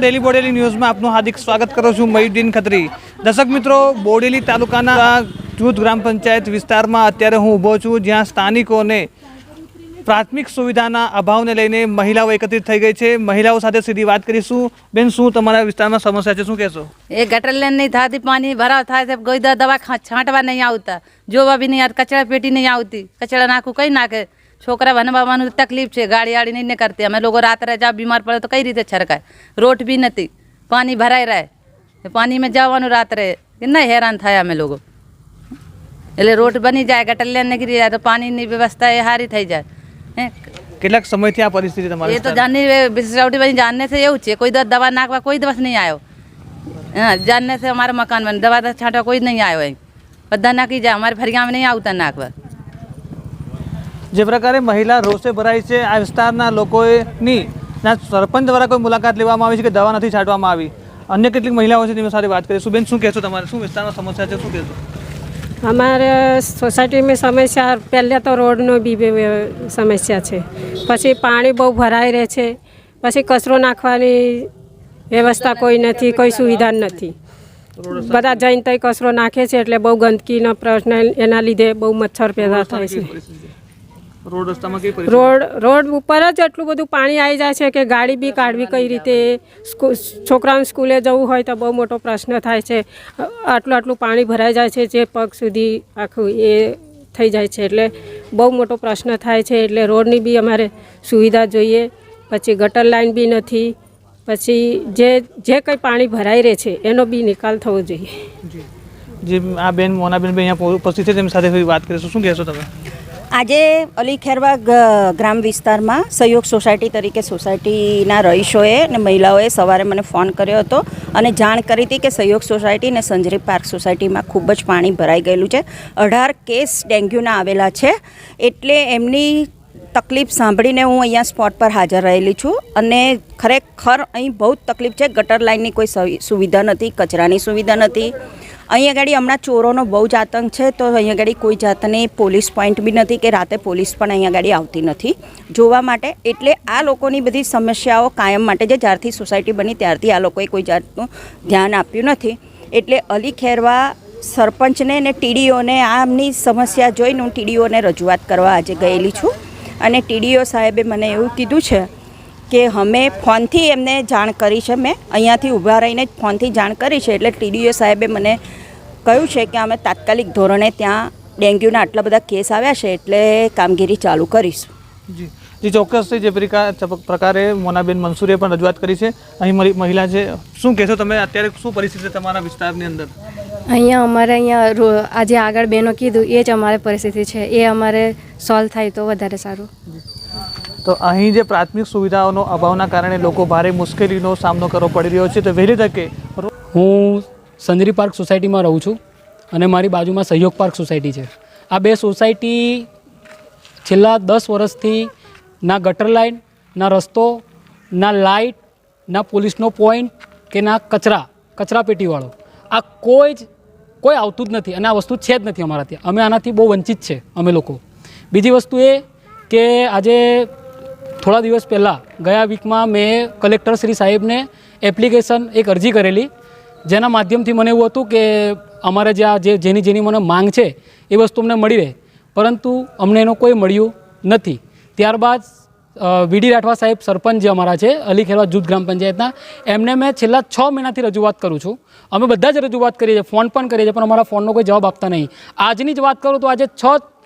Daily Bodeli ન્યૂઝમાં આપનું હાર્દિક સ્વાગત કરું છું મયુદ્દીન ખત્રી. દર્શક મિત્રો, બોડેલી તાલુકાના જૂથ ગ્રામ પંચાયત વિસ્તારમાં અત્યારે હું ઊભો છું, જ્યાં સ્થાનિકોને પ્રાથમિક સુવિધાના અભાવને લઈને મહિલાઓ એકત્રિત થઈ ગઈ છે. મહિલાઓ સાથે સીધી વાત કરીશું. બેન, શું તમારા વિસ્તારમાં સમસ્યા છે, શું કહેશો? એ ગટર લેન નહીં થતી, પાણી ભરાવ થાય છે કોઈ દવા છાંટવા નહીં આવતા, જોવા બી નહીં કચરા પેટી નહીં આવતી કચરા નાખું કઈ નાખે? છોકરા વનવાનું તકલીફ છે ગાડી આડી નહીં કરતી. અમે લોકો રાત રહે જાવ બીમાર પડે તો કઈ રીતે છરકાય? રોટ બી નથી પાણી ભરાઈ રહે. પાણીમાં જવાનું રાત રહે. કેટલા હેરાન થાય અમે લોકો. એટલે રોટ બની જાય ગટલિયા નીકળી જાય તો પાણીની વ્યવસ્થા એ સારી થઈ જાય. હે? કેટલાક સમયથી આ પરિસ્થિતિ તમારી એ તો જાનની બિસરાવટી બની જાનને છે એવું છે કોઈ દસ દવા નાખવા કોઈ દિવસ નહીં આવ્યો. હા જાનને છે અમારા મકાનમાં દવા છાંટવા કોઈ નહીં આવ્યો અહીં બધા નાખી જાય અમારે ફરિયામાં નહીં આવતા નાખવા. જે પ્રકારે મહિલા રોષે ભરાય છે, આ વિસ્તારના લોકોની સરપંચ દ્વારા કોઈ મુલાકાત લેવામાં આવી છે કે દવા નથી છાંટવામાં આવી? અન્ય કેટલીક મહિલાઓ છે તેમની સાથે વાત કરીશું બેન શું કહેશો તમારે? શું વિસ્તારમાં સમસ્યા છે? શું કહેશો? અમારે સોસાયટીમાં સમસ્યા પહેલાં તો રોડનો બી સમસ્યા છે. પછી પાણી બહુ ભરાઈ રહે છે. પછી કચરો નાખવાની વ્યવસ્થા કોઈ નથી, કોઈ સુવિધા નથી. બધા જઈને ત્યાં કચરો નાખે છે એટલે બહુ ગંદકીનો પ્રશ્ન એના લીધે બહુ મચ્છર પેદા થાય છે. રોડ રસ્તામાં કઈ પરિસ્થિતિ રોડ રોડ ઉપર જ એટલું બધું પાણી આવી જાય છે કે ગાડી બી કાઢવી કઈ રીતે? છોકરાઓને સ્કૂલે જવું હોય તો બહુ મોટો પ્રશ્ન થાય છે. આટલું આટલું પાણી ભરાઈ જાય છે જે પગ સુધી આખું એ થઈ જાય છે. એટલે બહુ મોટો પ્રશ્ન થાય છે. એટલે રોડની બી અમારે સુવિધા જોઈએ. પછી ગટર લાઈન બી નથી. પછી જે જે કંઈ પાણી ભરાઈ રહે છે એનો બી નિકાલ થવો જોઈએ. જે. આ બેન મોનાબેન બેન અહીંયા ઉપસ્થિત છે તેમની સાથે વાત કરીશું. શું કહેશો તમે? આજે અલી ખેરવા ગ્રામ વિસ્તારમાં સહયોગ સોસાયટી તરીકે સોસાયટીના રહીશોએ અને મહિલાઓએ સવારે મને ફોન કર્યો હતો અને જાણ કરી હતી કે સહયોગ સોસાયટી અને સંજરી પાર્ક સોસાયટીમાં ખૂબ જ પાણી ભરાઈ ગયેલું છે. અઢાર કેસ ડેન્ગ્યુના આવેલા છે એટલે એમની તકલીફ સાંભળીને હું અહીંયા સ્પોટ પર હાજર રહેલી છું અને ખરેખર અહીં બહુ જ તકલીફ છે. ગટર લાઇનની કોઈ સુવિધા નથી, કચરાની સુવિધા નથી. અહીંયા આગળ હમણાં ચોરોનો બહુ જ આતંક છે, તો અહીંયા આગળ કોઈ જાતની પોલીસ પોઈન્ટ બી નથી કે રાતે પોલીસ પણ અહીંયા આગળ આવતી નથી. જોવા માટે એટલે આ લોકોની બધી સમસ્યાઓ કાયમ માટે જે જ્યારથી સોસાયટી બની ત્યારથી આ લોકોએ કોઈ જાતનું ધ્યાન આપ્યું નથી. એટલે અલી ખેરવા સરપંચને ને ટીડીઓને આમની સમસ્યા જોઈને હું ટીડીઓને રજૂઆત કરવા આજે ગયેલી છું. અને ટીડીઓ સાહેબે મને એવું કીધું છે કે અમે ફોનથી એમને જાણ કરી છે. મેં અહીંયાથી ઊભા રહીને જ ફોનથી જાણ કરી છે. એટલે ટીડીઓ સાહેબે મને કહ્યું છે કે અમે તાત્કાલિક ધોરણે ત્યાં ડેન્ગ્યુના આટલા બધા કેસ આવ્યા છે એટલે કામગીરી ચાલુ કરીશું. જી. જી ચોક્કસથી જે પ્રકાર- પ્રકારે મોનાબેન મંસૂરીએ પણ રજૂઆત કરી છે. અહીં મહિલા છે. શું કહેશો તમે? અત્યારે શું પરિસ્થિતિ છે તમારા વિસ્તારની અંદર? અહીંયા અમારે અહીંયા રો- આજે આગળ બેનો કીધું એ જ અમારે પરિસ્થિતિ છે. એ અમારે સોલ્વ થાય તો વધારે સારું. તો અહીં જે પ્રાથમિક સુવિધાઓનો અભાવના કારણે લોકો ભારે મુશ્કેલીનો સામનો કરવો પડી રહ્યો છે, તો વહેલી તકે હું સંજરી પાર્ક સોસાયટીમાં રહું છું અને મારી બાજુમાં સહયોગ પાર્ક સોસાયટી છે. આ બે સોસાયટી છેલ્લા દસ વર્ષથી ના ગટર લાઇન ના રસ્તો, ના લાઇટ ના પોલીસનો પોઈન્ટ કે ના કચરા કચરા પેટીવાળો. આ કોઈ જ, કોઈ આવતું જ નથી અને આ વસ્તુ છે જ નથી અમારા ત્યાં અમે આનાથી બહુ વંચિત છે, અમે લોકો. બીજી વસ્તુ એ કે આજે થોડા દિવસ પહેલાં ગયા વીકમાં મેં કલેક્ટર શ્રી સાહેબને એપ્લિકેશન એક અરજી કરેલી. જેના માધ્યમથી મને એવું હતું કે અમારે જે આ જે જેની જેની મને માંગ છે, એ વસ્તુ અમને મળી રહે. પરંતુ અમને એનો કોઈ મળ્યું નથી. ત્યારબાદ વીડી રાઠવા સાહેબ સરપંચ જે અમારા છે અલી ખેરવા જૂથ ગ્રામ પંચાયતના, એમને મેં છેલ્લા છ મહિનાથી રજૂઆત કરું છું. અમે બધા જ રજૂઆત કરીએ છીએ, ફોન પણ કરીએ છીએ, પણ અમારા ફોનનો કોઈ જવાબ આપતા નહીં. આજની જ વાત કરું તો આજે છ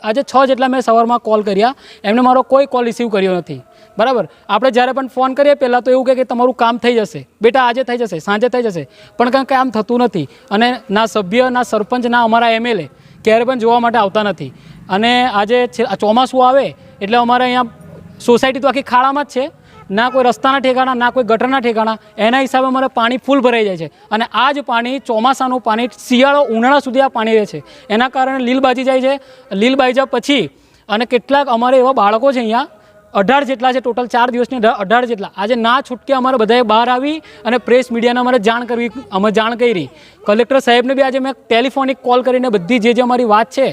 આજે છ જેટલા મેં સવારમાં કોલ કર્યા, એમને મારો કોઈ કોલ રિસીવ કર્યો નથી. બરાબર? આપણે જ્યારે પણ ફોન કરીએ, પહેલાં તો એવું કહે કે તમારું કામ થઈ જશે. બેટા, આજે થઈ જશે, સાંજે થઈ જશે. પણ કંઈ કામ થતું નથી. અને ના સભ્ય, ના સરપંચ, ના અમારા એમએલએ ક્યારે પણ જોવા માટે આવતા નથી. અને આજે ચોમાસું આવે, એટલે અમારે અહીંયા સોસાયટી તો આખી ખાડામાં જ છે. ના કોઈ રસ્તાના ઠેકાણા, ના કોઈ ગટરના ઠેકાણા. એના હિસાબે અમારે પાણી ફૂલ ભરાઈ જાય છે. અને આ જ પાણી, ચોમાસાનું પાણી, શિયાળો, ઉનાળા સુધી આ પાણી રહે છે. એના કારણે લીલ બાજી જાય છે. લીલ બાજી જાય પછી, અને કેટલાક અમારે એવા બાળકો છે અહીંયા અઢાર જેટલા છે ટોટલ ચાર દિવસની અઢાર જેટલા. આજે ના છૂટકે અમારે બધાએ બહાર આવી અને પ્રેસ મીડિયાને અમારે જાણ કરવી, અમે જાણ કરી. કલેક્ટર સાહેબને બી આજે મેં ટેલિફોનિક કોલ કરીને બધી જે જે અમારી વાત છે,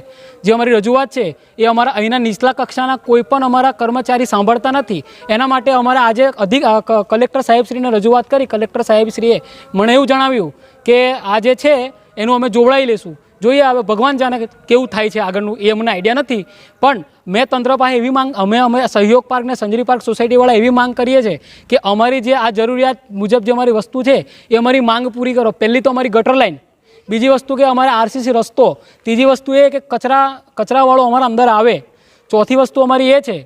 જે અમારી રજૂઆત છે, એ અમારા અહીંના નીચલા કક્ષાના કોઈ પણ અમારા કર્મચારી સાંભળતા નથી. એના માટે અમારે આજે અધિક કલેક્ટર સાહેબશ્રીને રજૂઆત કરી. કલેક્ટર સાહેબશ્રીએ મને એવું જણાવ્યું કે આ જે છે, એનું અમે જોવડાવી લેશું. જોઈએ હવે ભગવાન જાણે કેવું થાય છે આગળનું. એ અમને આઈડિયા નથી. પણ મેં તંત્ર પાસે એવી માંગ, અમે અમે સહયોગ પાર્ક ને સંજરી પાર્ક સોસાયટીવાળા એવી માંગ કરીએ છીએ કે અમારી જે આ જરૂરિયાત મુજબ જે અમારી વસ્તુ છે, એ અમારી માંગ પૂરી કરો. પહેલી તો અમારી ગટર લાઈન. બીજી વસ્તુ કે અમારે આરસીસી રસ્તો. ત્રીજી વસ્તુ એ કે કચરા કચરાવાળો અમારા અંદર આવે. ચોથી વસ્તુ અમારી એ છે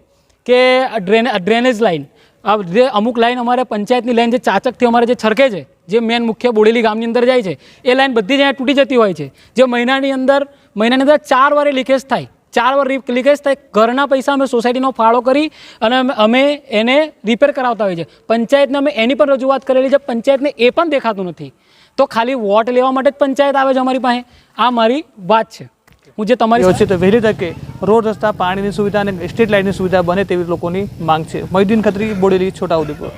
કે ડ્રેન ડ્રેનેજ લાઈન. આ જે અમુક લાઈન અમારે પંચાયતની લાઈન જે ચાચકથી અમારે જે છરકે છે, જે મેન મુખ્ય બોડેલી ગામની અંદર જાય છે, એ લાઈન બધી જ અહીંયા તૂટી જતી હોય છે. જે મહિનાની અંદર મહિનાની અંદર ચાર વારે લીકેજ થાય. ચાર વાર રીપ લીકેજ થાય ઘરના પૈસા અમે સોસાયટીનો ફાળો કરી અને અમે- એને રિપેર કરાવતા હોઈએ છીએ. પંચાયતને અમે એની પણ રજૂઆત કરેલી છે. પંચાયતને એ પણ દેખાતું નથી. તો ખાલી વોટ લેવા માટે જ પંચાયત આવે છે અમારી પાસે? આ મારી વાત છે. હું જે તમારી વચ્ચે તો વહેલી તકે રોડ રસ્તા, પાણીની સુવિધા અને સ્ટ્રીટ લાઇટની સુવિધા બને તેવી લોકોની માંગ છે. મહિદ્દીન ખત્રી, બોડેલી, છોટાઉદેપુર.